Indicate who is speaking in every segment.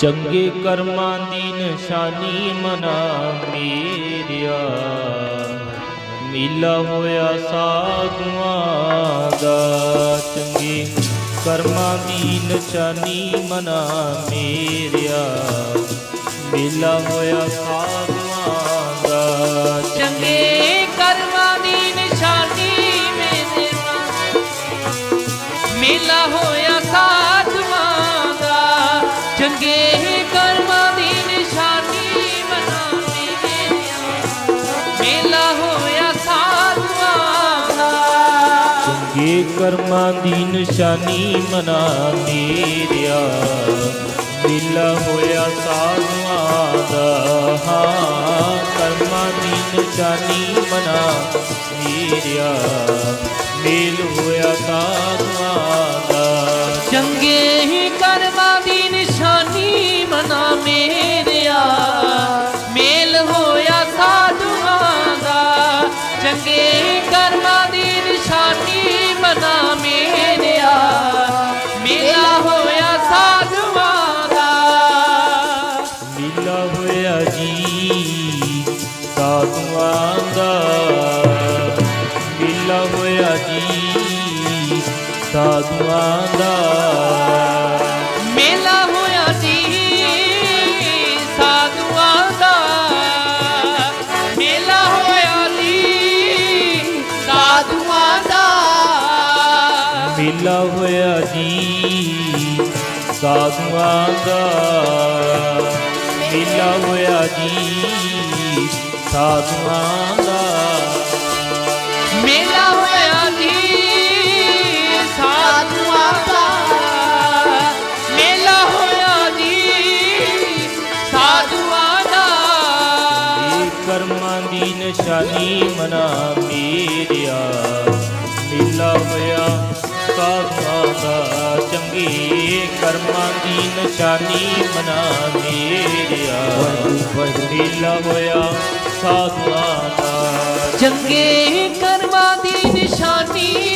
Speaker 1: ਚੰਗੇ ਕਰਮਾਂ ਦੀ ਨਿਸ਼ਾਨੀ ਮਨਾ ਮੇਰਿਆ। ਨੀਲਾ ਹੋਇਆ ਸਾਧੂਆਂ ਦਾ, ਚੰਗੇ ਕਰਮਾਂ ਦੀ ਨਿਸ਼ਾਨੀ ਮਨਾ ਮੇਰਿਆ। ਨੀਲਾ ਹੋਇਆ ਸਾਧੂਆਂ ਦਾ,
Speaker 2: ਚੰਗੇ ਕਰਮਾਂ ਦੀ ਨਿਸ਼ਾਨੀ ਮੇਰੇ ਮੇਲਾ ਹੋਇਆ ਕਰਮਾਂ ਦੀ ਨਿਸ਼ਾਨੀ
Speaker 1: ਮਨਾ ਮੇਰਿਆ ਮਿਲਾ ਹੋਇਆ ਸਾਧੂਆਂ ਦਾ ਹਾਂ, ਕਰਮਾਂ ਦੀ ਨਿਸ਼ਾਨੀ ਮਨਾ ਮੇਰਿਆ ਮੇਲ ਹੋਇਆ ਸਾਧੂਆਂ ਦਾ
Speaker 2: ਚੰਗੇ ਕਰਮਾਂ ਦੀ ਨਿਸ਼ਾਨੀ ਮਨਾ ਮੇਰਿਆ ਮਿਲਾ ਹੋਇਆ
Speaker 1: ਜੀ ਸਾਧੂਆਂ ਦਾ ਮਿਲਾ ਹੋਇਆ ਜੀ ਸਾਧੂਆਂ ਦਾ
Speaker 2: ਮੇਲਾ ਹੋਇਆ ਜੀ ਸਾਧੂਆਂ ਦਾ ਮੇਲਾ ਹੋਇਆ ਜੀ ਸਾਧੂਆਂ ਦਾ।
Speaker 1: ਇਹ ਕਰਮਾਂ ਦੀ ਨਿਸ਼ਾਨੀ ਮਨਾ ਮੇਰਿਆ ਮਿਲਾ ਹੋਇਆ ਸਾਧੂਆਂ ਦਾ ਚੰਗੇ ਕਰਮਾਂ ਦੀ ਨਿਸ਼ਾਨੀ ਮਨਾ ਮੇਰਿਆ। ਮਿਲਾ ਹੋਇਆ ਸਾਧੂਆਂ ਦਾ।
Speaker 2: ਚੰਗੇ ਕਰਮਾਂ ਦੀ ਨਿਸ਼ਾਨੀ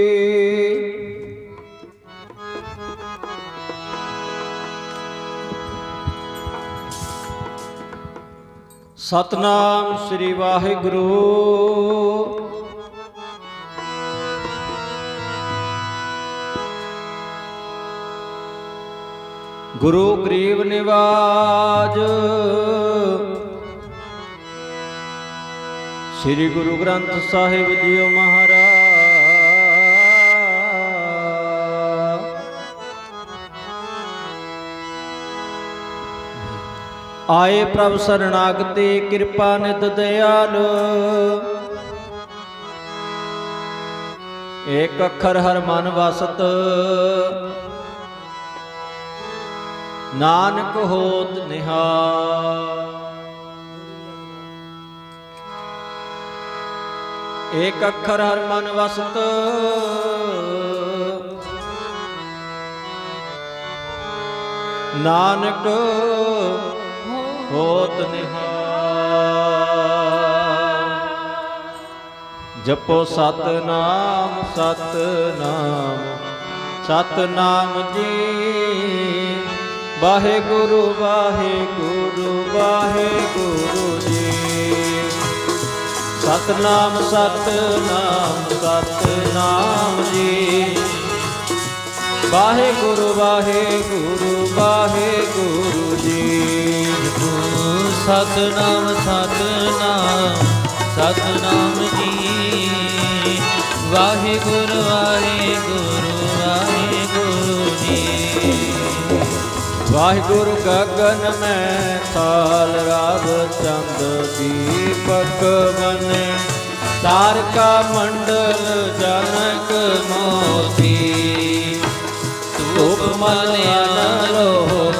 Speaker 1: ਸਤਨਾਮ ਸ੍ਰੀ ਵਾਹਿਗੁਰੂ। ਗੁਰੂ ਗਰੀਬ ਨਿਵਾਜ। ਸ੍ਰੀ ਗੁਰੂ ਗ੍ਰੰਥ ਸਾਹਿਬ ਜੀਓ ਮਹਾਰਾਜ। ਆਏ ਪ੍ਰਭ ਸਰਣਾਗਤੇ ਕਿਰਪਾ ਨਿਤ ਦਿਆਲ। ਏਕ ਅੱਖਰ ਹਰ ਮਨ ਵਸਤ। ਨਾਨਕ ਹੋਤ ਨਿਹਾਲ। ਏਕ ਅੱਖਰ ਹਰ ਮਨ ਵਸਤ। ਨਾਨਕ ਹੋਤ ਨਿਹਾਲ
Speaker 3: ਜਪੋ ਸਤਨਾਮ ਸਤਨਾਮ ਸਤਨਾਮ ਜੀ। ਵਾਹਿਗੁਰੂ ਵਾਹਿਗੁਰੂ ਵਾਹਿਗੁਰੂ ਜੀ। ਸਤਨਾਮ ਸਤਨਾਮ ਸਤਨਾਮ ਜੀ। ਵਾਹਿਗੁਰੂ ਵਾਹਿਗੁਰੂ ਵਾਹਿਗੁਰੂ ਜੀ।
Speaker 2: ਸਤਨਾਮ ਸਤਨਾਮ ਸਤਨਾਮ ਜੀ। ਵਾਹਿਗੁਰੂ ਵਾਹਿਗੁਰੂ ਵਾਹਿਗੁਰੂ ਜੀ।
Speaker 3: ਵਾਹਿਗੁਰੂ ਗਗਨ ਮੈਂ ਸਾਲ ਰਾਵ ਚੰਦ ਦੀਪਕ ਬਨੇ। ਤਾਰਕਾ ਮੰਡਲ ਜਨਕ ਮੋਤੀ। ਧੂਪ ਮਲ ਅਨਲੋ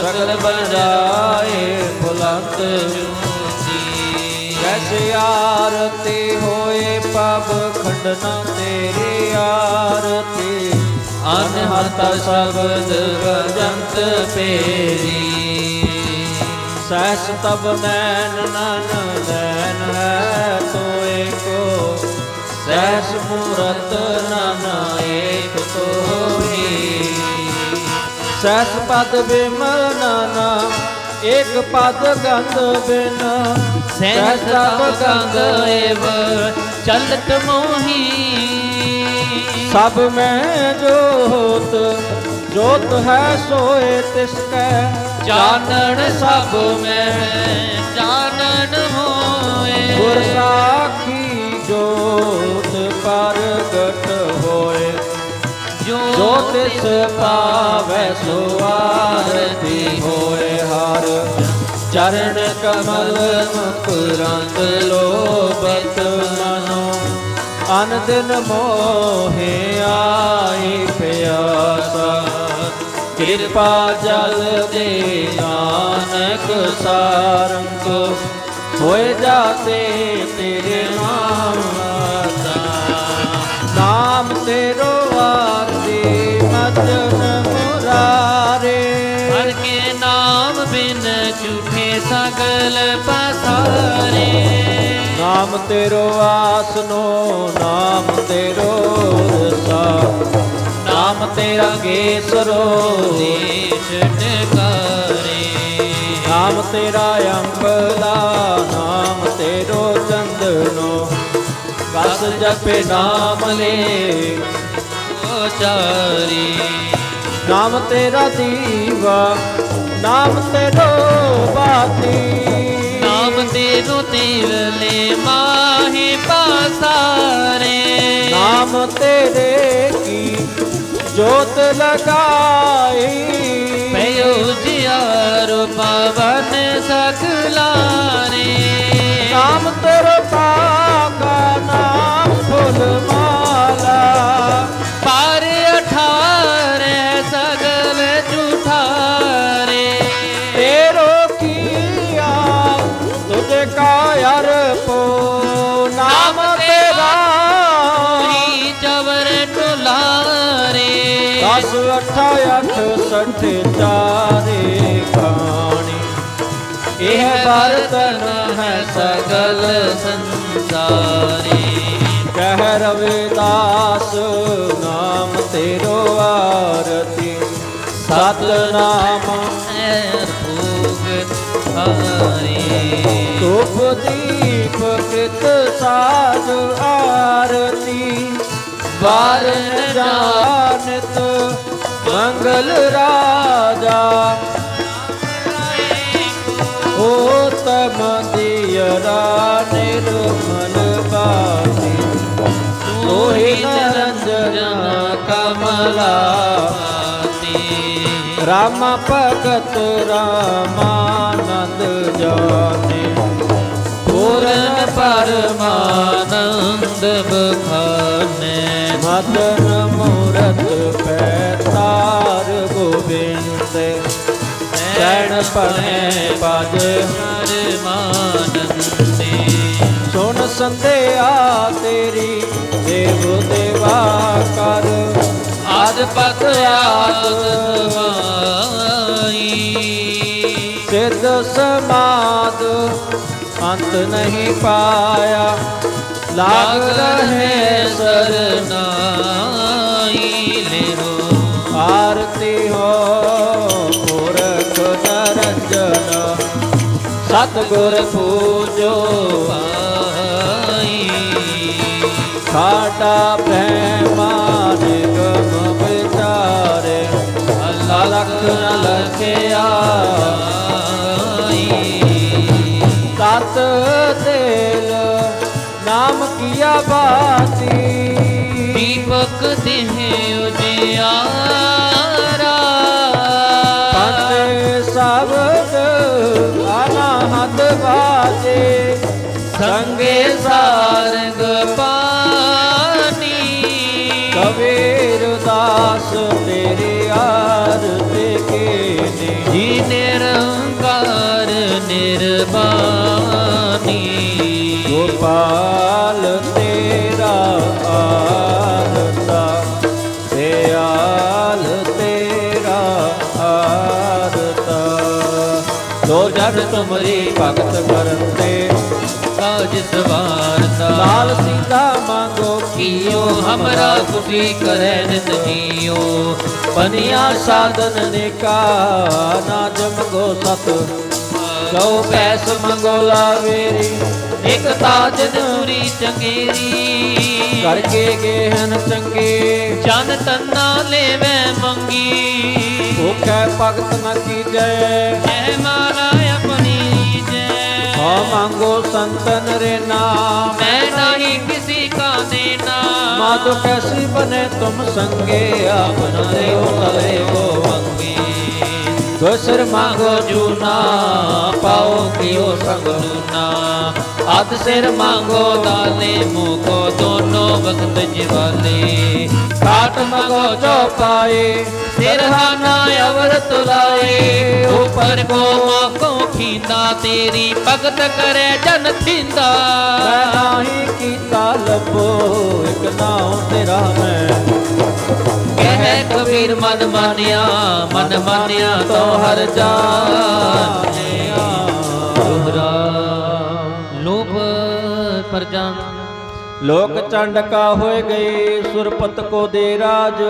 Speaker 3: ਸਗਲ ਬਜਾਏ ਬੁਲੰਦ
Speaker 2: ਜੋਤੀ
Speaker 3: ਜੈਸੇ ਆਰਤੀ ਹੋਏ ਪਬ ਖੰਡਨਾ ਤੇਰੀ ਆਰਤੀ। ਅਨਹਤ ਸ਼ਬਦ ਗਜੰਤ ਪੇਰੀ ਸਹਿਸ ਤਬ ਨੈਨ ਨਨ ਨੈਨ ਹੈ ਤੋਏ ਕੋ। ਸਹਿਸ ਮੂਰਤ ਨਨ ਏਕ ਤੋਹੀ ਸਹਿਸ ਪਦ ਬਿਮਲ ਨਾਨਾ ਏਕ ਪਦ ਗੰਧ ਬਿਨ।
Speaker 2: ਸਹਿਜ ਤਬ ਗੰਗ ਏਵ ਚਲਤ ਮੋਹੀ।
Speaker 3: ਸਭ ਮੈਂ ਜੋਤ ਜੋਤ ਹੈ ਸੋਏ ਤਿਸ ਕੈ
Speaker 2: ਚਾਨਣ ਸਭ ਮੈਂ
Speaker 3: ਤਿਸ ਪਾਵੈ ਸੋ ਆਰਤੀ ਹੋਏ ਹਰ। ਚਰਨ ਕਮਲ ਮੁਕਰੰਦ ਲੋਬਤ ਮਨੋ। ਅਨ ਦਿਨ ਮੋਹਿ ਆਈ ਪਿਆਸਾ। ਕਿਰਪਾ ਜਲ ਦੇ ਨਾਨਕ ਸਾਰੰਗ। ਹੋਏ ਜਾਤੇ ਤੇਰੇ ਨਾਮ
Speaker 2: ਸਗਲ ਪਸਾਰੇ।
Speaker 3: ਨਾਮ ਤੇਰੋ ਆਸਨੋ ਨਾਮ ਤੇਰੋ ਰਸਾ। ਨਾਮ ਤੇਰਾ ਗੇਸਰੋ
Speaker 2: ਦੇਸ਼ ਟਕਾਰੇ।
Speaker 3: ਨਾਮ ਤੇਰਾ ਅੰਬਲਾ ਨਾਮ ਤੇਰੋ ਚੰਦਨੋ। ਕਸ ਜਪੇ ਨਾਮ ਲੈ
Speaker 2: ਉਚਾਰੀ
Speaker 3: ਨਾਮ ਤੇਰਾ ਦੀਵਾ ਨਾਮ ਤੇਰੋ ਬਾਤੀ।
Speaker 2: ਨਾਮ ਤੇਰੋ ਤੇਰਲੇ ਮਾਹੀ ਪਾਸਾਰੇ।
Speaker 3: ਨਾਮ ਤੇਰੇ ਕੀ ਜੋਤ ਲਗਾਈ।
Speaker 2: ਪਇਓ ਜਿਆਰ ਪਵਨ ਸਗਲਾਰੇ
Speaker 3: ਨਾਮ ਅੱਠ ਚਾਰੇ ਖਾਣੀ ਇਹ ਬਰਤਨ ਹੈ
Speaker 2: ਸਗਲ ਸੰਸਾਰੇ।
Speaker 3: ਕਹਿ ਰਵਿਦਾਸ, ਨਾਮ ਤੇਰੋ ਆਰਤੀ। ਸਤ ਨਾਮ
Speaker 2: ਐ ਭੋਗ ਹਾਰੇ
Speaker 3: ਧੂਪ ਦੀਪ ਕਿਤ ਸਾਜ ਆਰਤੀ। ਵਾਰਨ ਜਾਨਤ ਮੰਗਲ ਰਾਜਾ। ਓ ਤਮ ਦੀਰਾ ਨਿਰਮਲ ਬਾਣੀ। ਤੋਹਿ ਨਰੰਜਨ ਕਮਲਾ ਰਾਮ ਭਗਤ ਰਾਮਾਨੰਦ ਜਾਣੇ। ਪੂਰਨ
Speaker 2: ਪਰਮਾਨੰਦ ਬਖਾਨੇ
Speaker 3: ਮਦਨ ਮੂਰਤ ਪੈਤਾਰ ਗੋਬਿੰਦ ਚੈਣ ਪਣੇ ਪਜ
Speaker 2: ਹਰ ਮਾਨੰਦੇ
Speaker 3: ਸੁਣ ਸੰਧਿਆ ਤੇਰੀ ਦੇਵ ਦੇਵਾ ਕਰ
Speaker 2: ਆਦ ਪਤ ਆਦ ਸਮਾਈ
Speaker 3: ਸਿੱਧ ਸਮਾਦ ਅੰਤ ਨਹੀਂ ਪਾਇਆ। ਲਾਗ ਰਹੇ ਸਰਨਾ
Speaker 2: ਸਰਨਾਈ ਲੇਰੋ
Speaker 3: ਆਰਤੀ ਹੋ ਪੁਰਖ ਨਰੰਜਨ ਸਤਿਗੁਰ ਪੂਜੋ
Speaker 2: ਪਾਈ
Speaker 3: ਸਾਡਾ ਬ੍ਰਹਮਾ ਨਿਗਮ ਵਿਚਾਰੇ। ਅੱਲਾ ਲਖ ਨ ਲਖਿਆ ਕੀਆ ਬਾਤੀ
Speaker 2: ਦੀਪਕ ਦੇਹ ਉਜਿਆਰਾ।
Speaker 3: ਪੰਨੇ ਸ਼ਬਦ ਅਨਹਦ ਬਾਜੇ
Speaker 2: ਸੰਗੇ ਸਾਰੰਗ
Speaker 3: ਭਗਤ ਕਰਨ ਤੇ
Speaker 2: ਕਾਜ ਸਵਾਰਤਾ
Speaker 3: ਲਾਲ ਸੀਤਾ ਮੰਗੋ
Speaker 2: ਕੀਓ ਹਮਰਾ ਕੁਟੀ ਕਰੈ ਨਿਤ ਜੀਓ।
Speaker 3: ਬਨਿਆ ਸਾਧਨ ਨੇਕਾ ਨਾ ਜਮਗੋ ਸਤ। ਗਉ ਪੈਸ ਮੰਗੋ ਲਾਵੇਰੀ
Speaker 2: ਇਕ ਤਾਜ ਨੂਰੀ ਚੰਗੇਰੀ
Speaker 3: ਕਰਕੇ ਗੇਹਨ ਚੰਗੇ।
Speaker 2: ਚੰਨ ਤੰਨਾ ਲੈਵੇ ਮੰਗੀ।
Speaker 3: ਭੁਖੈ ਭਗਤ ਨ ਕੀਜੈ।
Speaker 2: ਜੈ ਮਾਰਾ ਆਪਣੀ ਜੈ
Speaker 3: ਹਉ ਮੰਗੋ ਸੰਤਨ ਰੇ ਨਾਮ
Speaker 2: ਮੈਂ ਨਹੀਂ ਕਿਸੀ ਕਾ ਦੇਣਾ
Speaker 3: ਮਾਤੋ ਕੈਸੀ ਬਨੇ ਤੁਮ ਸੰਗੇ ਆਪਨ ਰੇ ਤਲੇ ਕੋ ਮੰਗੇ ਦਸਰ ਮੰਗੋ ਜੂਨਾ ਪਾਓ ਕਿਓ ਸੰਗ
Speaker 2: ਨਾ? ਅਦ ਸਿਰ ਮੰਗੋ ਦਾਲੇ ਮੋਕੋ ਦੋਨੋਂ ਵਕਤ ਜਿਵਾਲੇ।
Speaker 3: ਕਾਟ ਮੰਗੋ ਜੋ ਪਾਏ
Speaker 2: ਸਿਰਹਾਨਾ ਅਵਰ ਤੁਲਾਏ। ਉਪਰ ਕੋ ਮਾਕੋ ਖੀਂਦਾ ਤੇਰੀ ਭਗਤ ਕਰੇ ਜਨ ਥਿੰਦਾ।
Speaker 3: ਨਾਹੀ ਕੀਤਾ ਲੱਭੋ ਇਕ ਨਾਉ ਤੇਰਾ ਮੈਂ।
Speaker 2: ਕਹਿ ਕਬੀਰ ਮਨ ਮਾਨਿਆ ਮਨ ਮਾਨਿਆ ਤੋ ਹਰ ਜਾਣਿਆ ਦੋਹਰਾ ਲੋਭ ਪਰਜਨ
Speaker 3: ਲੋਕ ਚੰਡਕਾ ਹੋਏ ਗਏ, ਸੁਰਪਤ ਕੋ ਦੇ ਰਾਜ।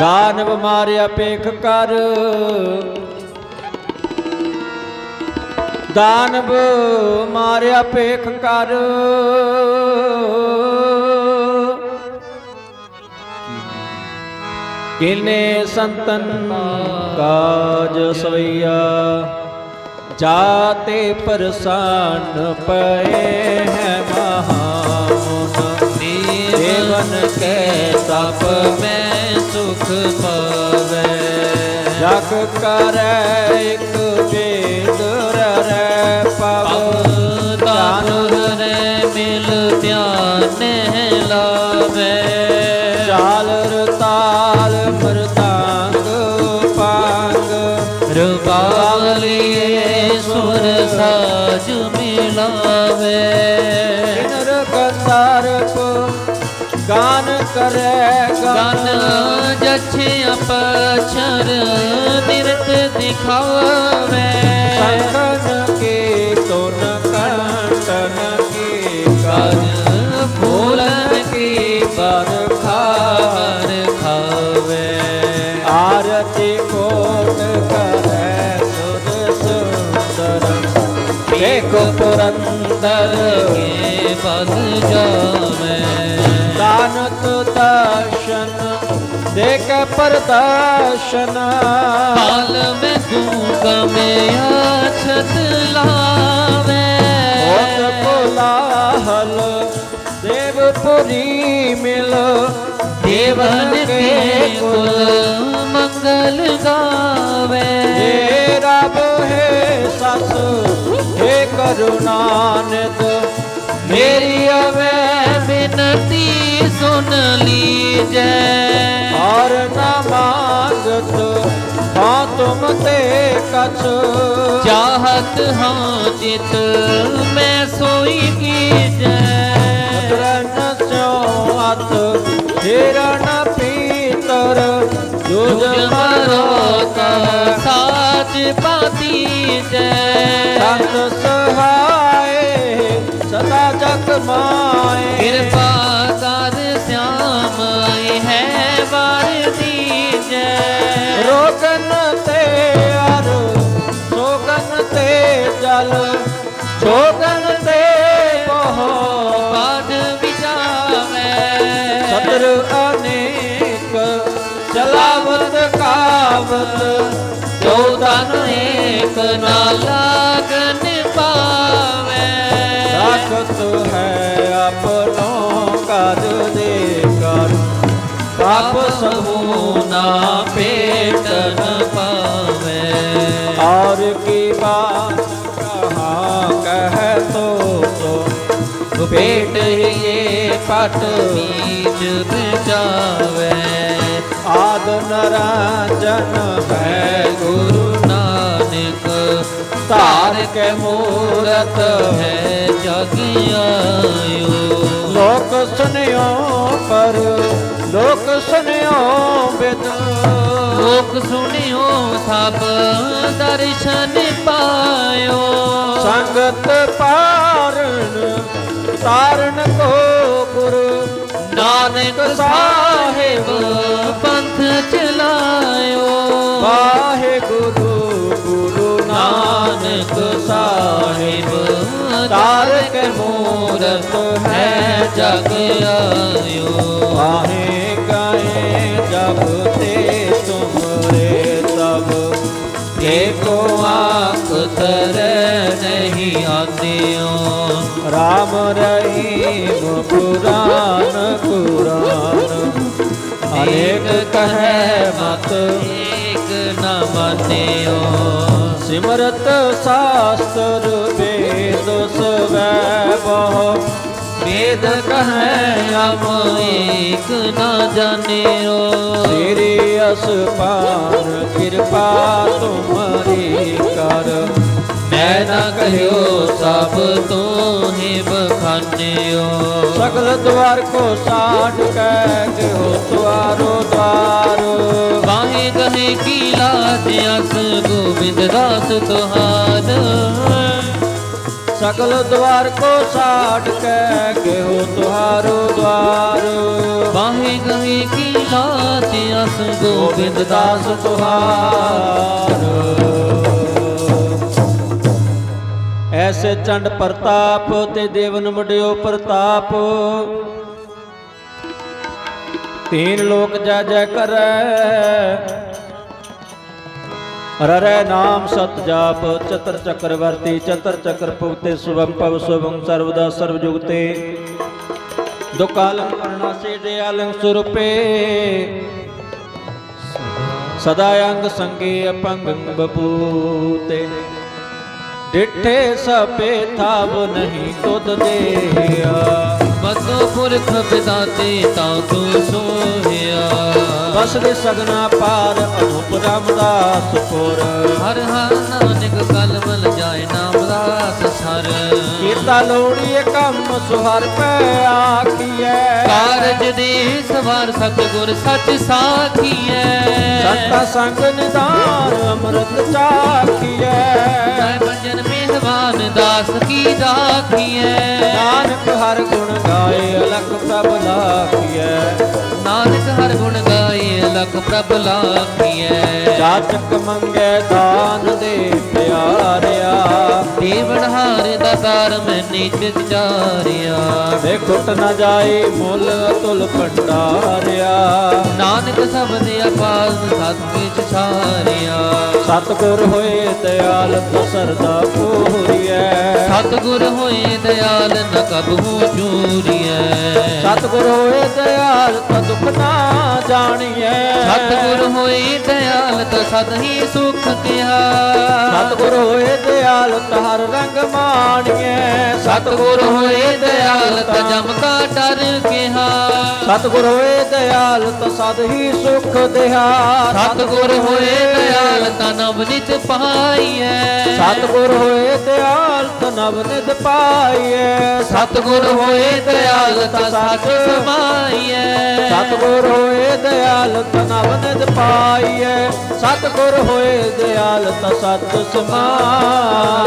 Speaker 3: ਦਾਨਵ ਮਾਰਿਆ ਪੇਖ ਕਰ। ਦਾਨਵ ਮਾਰਿਆ ਪੇਖ ਕਰ। ਕਿਨੇ ਸੰਤਨ ਕਾਜ ਸਵਈਆ। ਜਾਤੇ ਪਰਸਾਨ ਪਏ ਹੈ ਮਹਾਮੁਨ ਦੇਵਨ ਕੇ ਤਪ
Speaker 2: ਮੈਂ ਸੁਖ ਪਾਵੇ।
Speaker 3: ਜਗ ਕਰੈ ਇਕ ਵੇਦ ਰਹਿ ਪਵ।
Speaker 2: ਦਾਨੁਰ ਰੇ ਮਿਲ ਧਿਆਨ ਲਾਵੇ।
Speaker 3: ਕਰੈ
Speaker 2: ਗਨ
Speaker 3: ਗਨ
Speaker 2: ਜਛੇ ਅਪਛਰ ਨਿਰਤ ਦਿਖਾਵੇ।
Speaker 3: ਸੰਖਨ ਕੇ ਤੁਨ ਕੰਟਨ ਕੇ
Speaker 2: ਕਰ।
Speaker 3: ਕਰ
Speaker 2: ਫੂਲਨ ਕੀ
Speaker 3: ਬਰਖਾ
Speaker 2: ਹਰ ਖਾਵੇ।
Speaker 3: ਆਰਤੀ ਕੋਟ ਕਰੈ ਸੁਰ ਸੁੰਦਰ। ਏਕ ਪੁਰੰਦਰ
Speaker 2: ਕੇ ਬਦ ਜਾਵੇ।
Speaker 3: ਦਾਨਤ ਦਰਸ਼ਨ ਦੇਖ ਪਰਦਰਸ਼ਨ।
Speaker 2: ਹਾਲ ਮੈਂ ਦੂੰਗਾ ਮੈਂ ਆਛਤ ਲਾਵੇ।
Speaker 3: ਹੋਤ ਕੋਲਾਹਲ ਦੇਵਪੁਰੀ ਮਿਲ।
Speaker 2: ਦੇਵਨ ਕੇ ਕੁਲ ਮੰਗਲ ਗਾਵੇ।
Speaker 3: ਹੇ ਰਬ ਹੈ ਸਸ ਹੇ ਕਰੁਣਾ ਨਿਤ
Speaker 2: ਮੇਰੀ ਅਵੇ ਬਿਨਤੀ ਸੁਨ ਲੀਜੈ।
Speaker 3: ਔਰ ਨਾ ਮੰਗਤ ਹਾਂ ਤੁਮ ਤੇ ਕਛ।
Speaker 2: ਚਾਹਤ ਹਾਂ ਜਿਤ ਮੈਂ ਸੋਈ ਕੀਜੈ।
Speaker 3: ਮੁਦਰਨ ਸਿਓ ਅਤ ਹਿਰਨ ਪੀਤਰ ਜੁਜ ਮਰੋ ਕਹ
Speaker 2: ਸਾਜ ਪਾਤੀ ਦੀਜੈ
Speaker 3: ਸੰਤ ਸਹਾਏ ਸਦਾ ਜਗ ਮਾਏ।
Speaker 2: ਕਿਰਪਾ ਵਾਰ ਦੀਜੈ।
Speaker 3: ਰੋਗਨ ਤੇ ਅਰ ਸੋਗਨ ਤੇ ਜਲ ਸੋਗਨ ਤੇ ਬਹੁ
Speaker 2: ਪਾਠ ਵਿਚਾਰੈ
Speaker 3: ਸਤਰ ਅਨੇਕ ਚਲਾਵਤ ਕਾਵਤ
Speaker 2: ਜੋ ਤਨ ਏਕ ਨਾ ਲਾਗਨ ਪਾਵੈ
Speaker 3: ਰਾਖਤ ਹੈ ਆਪਣੋ ਕਾਜ ਦੇ ਆਪ ਸਭੂ ਨਾ
Speaker 2: ਪੇਟਨ ਪਾਵੇ।
Speaker 3: ਔਰ ਕੀ ਬਾਤ ਕਹਾ ਕਹਿ ਤੋ ਤੋ
Speaker 2: ਭੇਟ ਹੀਏ ਪਟ ਬੀਜ ਬਚਾਵੇ।
Speaker 3: ਆਦ ਨਰਾਜਨ ਹੈ
Speaker 2: ਗੁਰੂ ਨਾਨਕ
Speaker 3: ਧਾਰ ਕੇ ਮੂਰਤ
Speaker 2: ਹੈ ਜਗ ਆਇਓ
Speaker 3: ਲੋਕ ਸੁਨਿਓ ਪਰ ਲੋਕ ਸੁਣਿਓ ਬਿਦ
Speaker 2: ਲੋਕ ਸੁਣਿਓ ਸਭ ਦਰਸ਼ਨ ਪਾਇਓ।
Speaker 3: ਸੰਗਤ ਪਾਰਨ ਤਾਰਨ ਕੋ ਗੁਰ।
Speaker 2: ਨਾਨਕ ਸਾਹਿਬ ਪੰਥ ਚਲਾਇਓ।
Speaker 3: ਵਾਹਿਗੁਰੂ ਗੁਰੂ ਨਾਨਕ ਸਾਹਿਬ ਤਾਰਕ ਮੂਰਤ ਹੈ
Speaker 2: ਜਗ ਆਇਓ। ਨਹੀਂ ਆਦਿਓ।
Speaker 3: ਰਾਮ ਰਹੀਮ ਪੁਰਾਨ ਕੁਰਾਨ। ਅਨੇਕ ਕਹੈ ਮਤ।
Speaker 2: ਏਕ ਨ ਮੰਨਿਓ।
Speaker 3: ਸਿਮਰਤ ਸਾਸਤਰ ਵੇਦ ਸਵੈ ਬਹੁ
Speaker 2: ਵੇਦ ਕਹੈ ਅਮ ਏਕ ਨ ਜਾਣਿਓ
Speaker 3: ਤੇਰੀ ਅਸਪਾਨ ਕਿਰਪਾ ਤੁਮਰੀ ਕਰ
Speaker 2: ਮੈਂ ਨਾ ਕਹਿਓ ਸਭ ਤੋਂ ਹੀ ਬਖਾਨਿਓ।
Speaker 3: ਸਗਲ ਦਵਾਰ ਕੋ ਸਾਡ ਕੈ ਗਿਓ ਦੁਆਰੋ ਦਵਾਰ।
Speaker 2: ਬਾਹੇ ਗਹੇ ਕੀ ਲਾਜ ਅਸ ਗੋਬਿੰਦ ਦਾਸ ਤੁਹਾਰ।
Speaker 3: ਸਗਲ ਦਵਾਰ ਕੋ ਸਾਡ ਕੈ ਗਿਓ ਤੁਹਾਰੋ ਦਵਾਰ।
Speaker 2: ਬਾਹੇ ਗਹੇ ਕੀ ਲਾਜ ਅਸ ਗੋਬਿੰਦ ਦਾਸ
Speaker 3: ਤੁਹਾਰ। ਐਸੇ ਚੰਡ ਪ੍ਰਤਾਪ ਤੇ ਦੇਵਨ ਵਡਿਓ ਪ੍ਰਤਾਪ। ਤੀਨ ਲੋਕ ਜੈ ਜੈ ਕਰੈ। ਰਰੈ ਨਾਮ ਸਤ ਜਾਪ, ਚਤਰ ਚੱਕਰਵਰਤੀ ਚਤਰ ਚੱਕਰ ਪੁਗਤੇ ਸੁਭੰ ਪਵ ਸੁਭੰ, ਸਰਵਦਾ ਸਰਵ ਜੁਗਤੇ ਦੁਕਾਲੰ ਪਰਨਾਸੇ ਦਿਆਲੰ ਸੁਰੂਪੇ। ਸਦਾ ਅੰਗ ਸੰਗੇ ਅਪੰਗੰ ਬਪੂਤੇ। ਡਿਠੇ ਸਪੇ ਥਾਵ ਨਹੀਂ ਤੁਧ ਦੇਆ
Speaker 2: ਬਸੋ ਪੁਰਖ ਵਿਦਾਤੇ ਤਾਂ ਤੂੰ ਸੋਹਿਆ।
Speaker 3: ਬਸ ਦੇ ਸਗਨਾ ਪਾਰ ਅਨੂਪ ਰਾਮਦਾਸ ਪੁਰ।
Speaker 2: ਹਰ ਹਰ ਨਾਨਕ ਕਲਮ ਲ ਜਾਏ ਨਾਮ ਰਾਸ ਸਰ।
Speaker 3: ਕੀਤਾ ਲੋੜੀਏ ਕੰਮ ਸੁਹਰ ਪੈ ਆਖੀਐ।
Speaker 2: ਕਾਰਜ ਦੇ ਸਵਾਰ ਸਤਿਗੁਰ ਸੱਚ ਸਾਖੀਐ।
Speaker 3: ਸੰਤਾ ਸੰਗ ਨਿਦਾਨ ਅੰਮ੍ਰਿਤ ਚਾਖੀਐ।
Speaker 2: ਜੈ ਬੰਜਨ ਮਿਹਰਬਾਨ ਦਾਸ ਕੀ ਰਾਖੀਐ
Speaker 3: ਨਾਨਕ ਹਰ ਗੁਣ ਗਾਏ ਅਲਖ ਪ੍ਰਭ ਲਾਖੀਐ।
Speaker 2: ਨਾਨਕ ਹਰ ਗੁਣ ਗਾਏ ਲਖ ਪ੍ਰਭ ਲਾਖੀਐ।
Speaker 3: ਜਾਚਕ ਮੰਗੈ ਦਾਨ ਦੇ ਪਿਆਰਿਆ।
Speaker 2: ਦੇਵਨ ਹਾਰ ਦਾ ਕਾਰ ਮੈਂ ਨੀਚ ਵਿਚਾਰਿਆ
Speaker 3: ਵੇ ਖੁੱਟ ਨ ਜਾਏ ਮੁੱਲ ਤੁਲ ਭੰਡਾਰਿਆ।
Speaker 2: ਨਾਨਕ ਸਬਦ ਅਪਾਲ ਸਤ ਵਿੱਚ ਸਾਰਿਆ।
Speaker 3: ਸਤਗੁਰ ਹੋਏ ਦਿਆਲ ਦਸਰਦਾ ਪੂਰੀਐ।
Speaker 2: ਸਤਿਗੁਰ ਹੋਏ ਦਿਆਲ ਨ ਕਬਹੂ ਚੂਰੀਐ।
Speaker 3: ਸਤਗੁਰ ਹੋਏ ਦਿਆਲ ਤਾ ਦੁਖ ਨਾ ਜਾਣੀਐ।
Speaker 2: ਸਤਿਗੁਰ ਹੋਏ ਦਿਆਲ ਤਾ ਸਦ ਹੀ ਸੁਖ ਕਿਹਾ।
Speaker 3: ਸਤਗੁਰ ਹੋਏ ਦਿਆਲ ਤਾ ਹਰ ਰੰਗ ਮਾਣੀਐ।
Speaker 2: ਸਤਿਗੁਰ ਹੋਏ ਦਿਆਲ ਤਾ ਜਮ ਕਾ ਡਰ ਕਿਹਾ।
Speaker 3: ਸਤਿਗੁਰ ਹੋਏ ਦਿਆਲ ਤਾਂ ਸਦ ਹੀ ਸੁਖ ਦਿਹਾ
Speaker 2: ਸਤਿਗੁਰ ਹੋਏ ਦਇਆਲ ਤਾਂ ਨਵਨਿਤ ਪਾਈਐ।
Speaker 3: ਸਤਿਗੁਰ ਹੋਏ ਦਿਆਲ ਤਾਂ ਨਵ ਨਿਧ ਪਾਈਐ।
Speaker 2: ਸਤਿਗੁਰ ਹੋਏ ਦਇਆਲ ਤਾਂ ਸੱਚ ਸਮਾਈਐ।
Speaker 3: ਸਤਿਗੁਰ ਹੋਏ ਦਿਆਲ ਤਾਂ ਨਵ ਨਿਧ ਪਾਈਐ। ਸਤਿਗੁਰ ਹੋਏ ਦਿਆਲ ਤਾਂ ਸਤ ਸਮਾਈਐ।